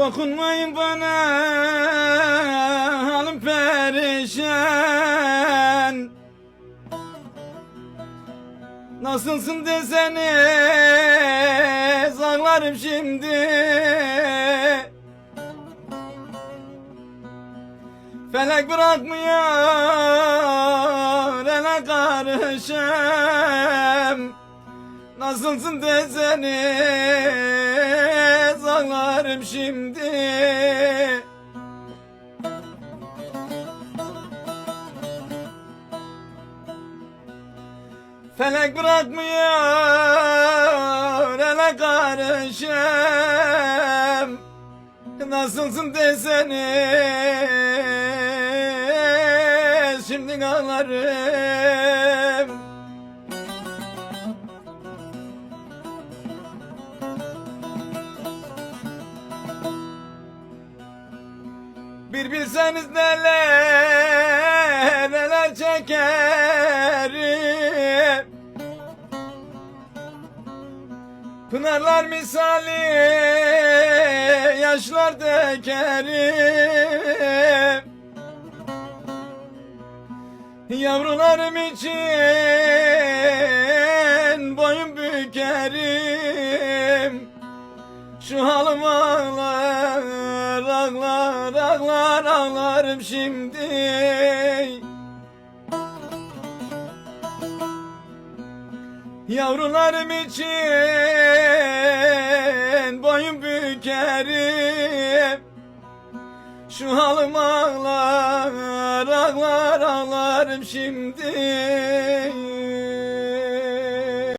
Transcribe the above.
Dokunmayın bana halim perişan. Nasılsın deseniz ağlarım şimdi. Felek bırakmıyor ele karışım Nasılsın deseniz ağlarım şimdi. Felek bırakmıyor ele karışım. Nasılsın deseniz şimdi ağlarım Bir bilseniz neler neler çekerim. Pınarlar misali yaşlar dökerim Yavrularım için boyun bükerim. Şu halim ağlar, ağlarım şimdi. Yavrularım için boyun bükerim. Şu halim ağlar, ağlar, ağlarım şimdi